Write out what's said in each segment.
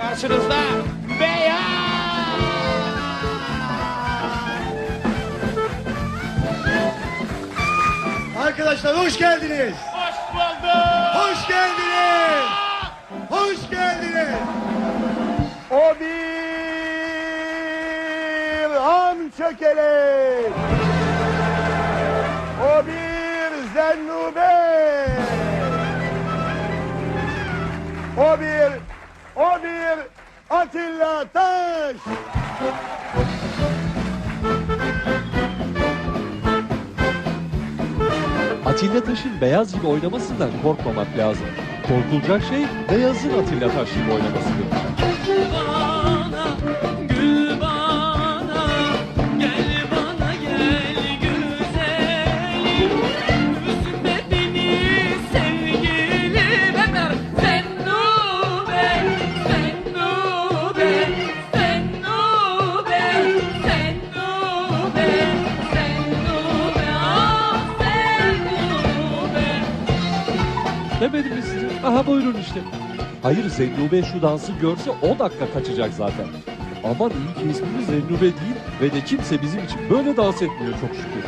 karşınızda Beyaz. Arkadaşlar hoş geldiniz. Hoş bulduk. Hoş geldiniz. Hoş geldiniz. O bir ham çökelek. O bir zennube. Atilla Taş. Atilla Taş'ın beyaz gibi oynamasından korkmamak lazım. Korkulacak şey beyazın Atilla Taş gibi oynamasıdır. Aha buyurun işte. Hayır Zennube şu dansı görse 10 dakika kaçacak zaten. Aman iyi ki ismimiz Zennube değil ve de kimse bizim için böyle dans etmiyor çok şükür.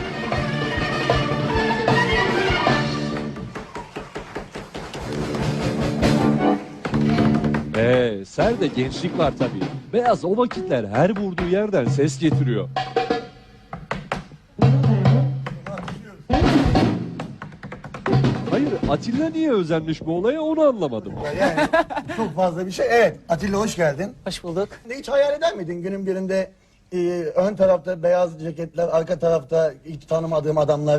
Ee, serde gençlik var tabii. Beyaz o vakitler her vurduğu yerden ses getiriyor. Atilla niye özenmiş bu olaya onu anlamadım. Yani çok fazla bir şey. Evet Atilla hoş geldin. Hoş bulduk. Hiç hayal eder miydin günün birinde e, ön tarafta beyaz ceketler, arka tarafta hiç tanımadığım adamlar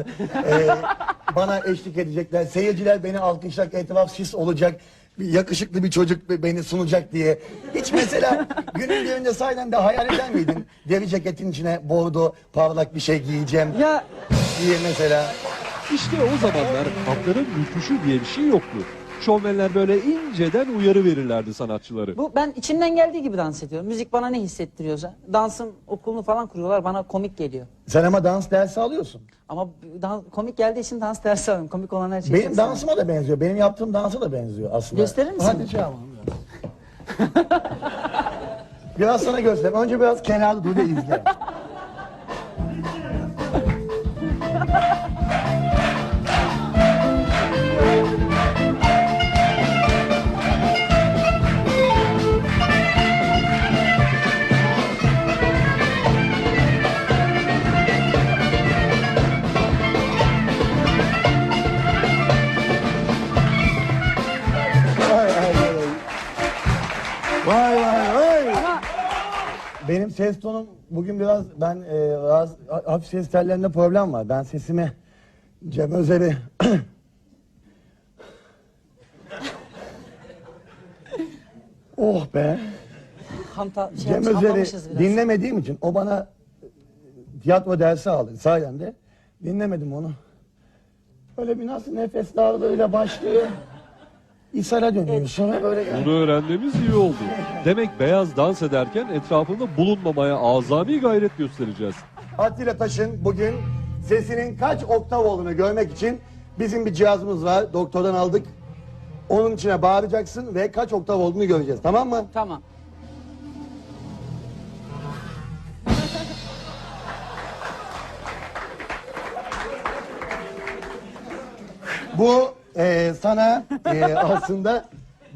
e, bana eşlik edecekler. Seyirciler beni alkışlayacak, etraf sis olacak. Bir yakışıklı bir çocuk be- beni sunacak diye. Hiç mesela günün birinde sahiden de hayal eder miydin? Deri ceketin içine bordo parlak bir şey giyeceğim Ya diye mesela. İşte o zamanlar haftanın rüküşü diye bir şey yoktu. Şovmenler böyle inceden uyarı verirlerdi sanatçıları. bu ben içimden geldiği gibi dans ediyorum. Müzik bana ne hissettiriyorsa. Dansın okulunu falan kuruyorlar bana komik geliyor. Sen ama dans dersi alıyorsun. Ama dans, komik geldiği için dans dersi alıyorum. Komik olan her şeyi Benim dansıma da benziyor. Benim yaptığım dansa da benziyor aslında. Gösterir misin? Hadi çağırma. biraz sana göstereyim. Önce biraz kenarda dur da izle. Benim ses tonum bugün biraz ben e, biraz hafif ses tellerinde problem var. Ben sesimi Cem Özer'i Oh be. Hanta, şey Cem yapmış, Özer'i anlamışız biraz. dinlemediğim için o bana tiyatro dersi aldı sayende. Dinlemedim onu. Böyle bir nasıl nefes darlığıyla başlıyor. İshara dönüyor. Sonra böyle Bunu öğrenmemiz iyi oldu. Demek beyaz dans ederken etrafında bulunmamaya azami gayret göstereceğiz. Atilla Taş'ın bugün sesinin kaç oktav olduğunu görmek için bizim bir cihazımız var. Doktordan aldık. Onun içine bağıracaksın ve kaç oktav olduğunu göreceğiz. Tamam mı? Tamam. Bu e, sana e, aslında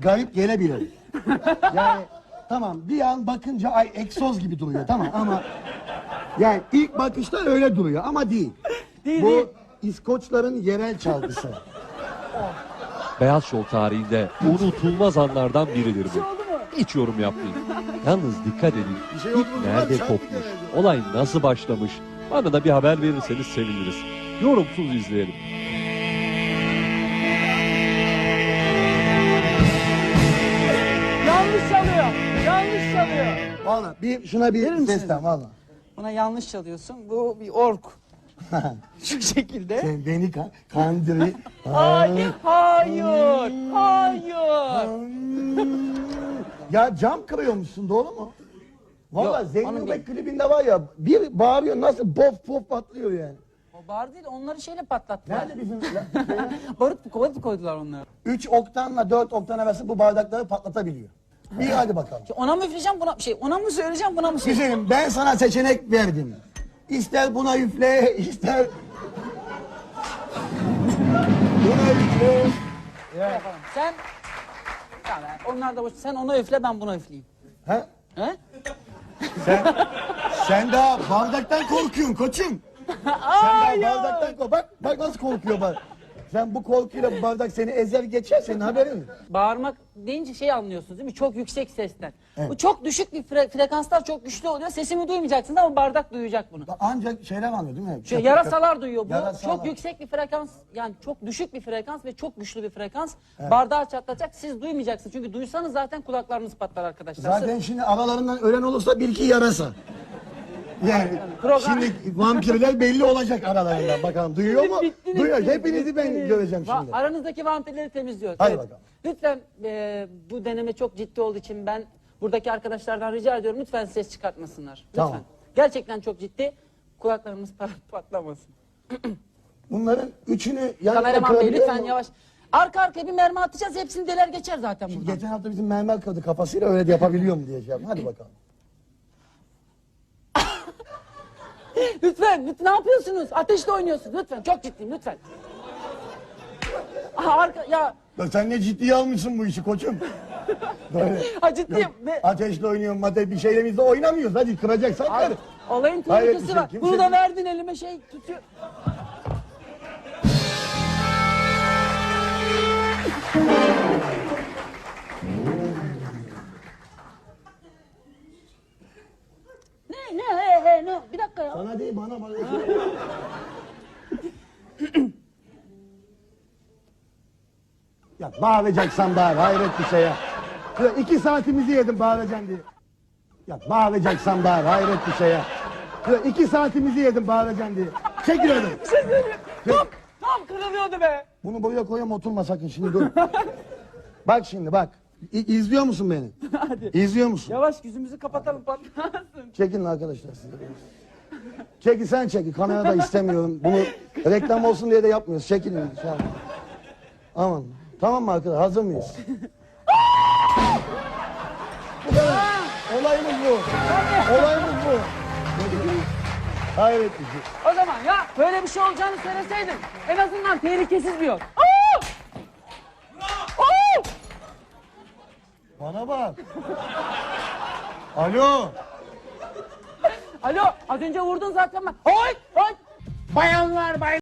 garip gelebilir. Yani tamam bir an bakınca ay egzoz gibi duruyor tamam ama yani ilk bakışta öyle duruyor ama değil. Değil, Bu değil. İskoçların yerel çalgısı. Beyaz Show tarihinde unutulmaz anlardan biridir bu. Hiç yorum yapmayın. Yalnız dikkat edin. şey oldu mu? nerede kopmuş? nerede? Olay nasıl başlamış? Bana da bir haber verirseniz seviniriz. Yorumsuz izleyelim. Valla bir şuna bir Verir misiniz? sesten valla. Buna yanlış çalıyorsun. Bu bir ork. Şu şekilde. Sen beni ka kandırı. Hayır, hayır, hayır. ya cam kırıyormuşsun doğru mu? Valla Yok, Zengin onun Bey klibinde var ya bir bağırıyor nasıl bof bof patlıyor yani. O bar değil, onları şeyle patlattılar. Nerede bizim Barut, barut koydular onları. 3 oktanla 4 oktan arası bu bardakları patlatabiliyor. Bir hadi bakalım. Ona mı üfleyeceğim buna şey ona mı söyleyeceğim buna mı söyleyeceğim? Güzelim ben sana seçenek verdim. İster buna üfle, ister... buna üfle. Yapalım. Sen Tamam, onlar da boş. Sen ona üfle ben buna üfleyeyim. Ha? He? Sen daha bardaktan korkuyorsun koçum. Sen daha bardaktan kork. Bak, bak nasıl korkuyor bak. Sen bu korkuyla bu bardak seni ezer geçer senin haberin mi? Bağırmak deyince şey anlıyorsunuz değil mi? Çok yüksek sesten. Bu çok düşük bir fre- frekanslar çok güçlü oluyor. Sesimi duymayacaksınız ama bardak duyacak bunu. Ancak şeyler anlıyor değil mi? Şu yarasalar duyuyor bu. Yarasalar. Çok yüksek bir frekans yani çok düşük bir frekans ve çok güçlü bir frekans. Bardağı çatlatacak. Siz duymayacaksınız. Çünkü duysanız zaten kulaklarınız patlar arkadaşlar. Zaten şimdi aralarından ölen olursa bir iki yarasa. Yani şimdi vampirler belli olacak aralarından bakalım. Duyuyor mu? Bittiniz, Duyuyor. bittiniz, Hepinizi ben bittiniz. göreceğim Va- şimdi. Aranızdaki vampirleri temizliyoruz. Hadi bakalım. Lütfen e, bu deneme çok ciddi olduğu için ben buradaki arkadaşlardan rica ediyorum lütfen ses çıkartmasınlar. Lütfen. Tamam. Gerçekten çok ciddi. Kulaklarımız pat- patlamasın. Bunların üçünü yan Kameraman Bey lütfen yavaş. Arka arkaya bir mermi atacağız. Hepsini deler geçer zaten buradan. Geçen hafta bizim mermer kırdı kafasıyla öyle de yapabiliyor mu diye şey yaptım. Hadi bakalım. Lütfen, lütfen ne yapıyorsunuz? Ateşle oynuyorsunuz. Lütfen, çok ciddiyim lütfen. Aha, arka, ya Ya sen ne ciddiye almışsın bu işi koçum? Böyle. ha, ciddiyim. Ve, Ateşle oynuyorum, mate bir şeylerimizle oynamıyoruz. Hadi kıracaksan Abi, kır. olayın Hayret bir tehlikesi şey, var. kimse- Bunu da verdin elime şey tutuyor. ne ne he he ne bir dakika ya. Sana değil bana bana. ya bağlayacaksan bağır. Hayret bir şey ya. Ya iki saatimizi yedim bağıracaksın diye. Ya bağlayacaksan bağır. Hayret bir şey ya. Ya iki saatimizi yedim bağıracaksın diye. Çekil öyle. Tam, tam kırılıyordu be. Bunu buraya koyayım oturma sakın şimdi dur. bak şimdi bak. İ- izliyor musun beni? Hadi. İzliyor musun? Yavaş yüzümüzü kapatalım patlamasın. Çekin arkadaşlar siz. Çeki sen çeki. Kamerada istemiyorum. Bunu reklam olsun diye de yapmıyoruz. Şey yapın. Aman. Tamam mı arkadaşlar? Hazır mıyız? bu kadar. Olayımız bu. Olayımız bu. Hayret bir şey. O zaman ya böyle bir şey olacağını söyleseydin en azından tehlikesiz bir yol. Aa! Bana bak. Alo. Alo az önce vurdun zaten ben. Oy! Oy! Bayanlar, baylar.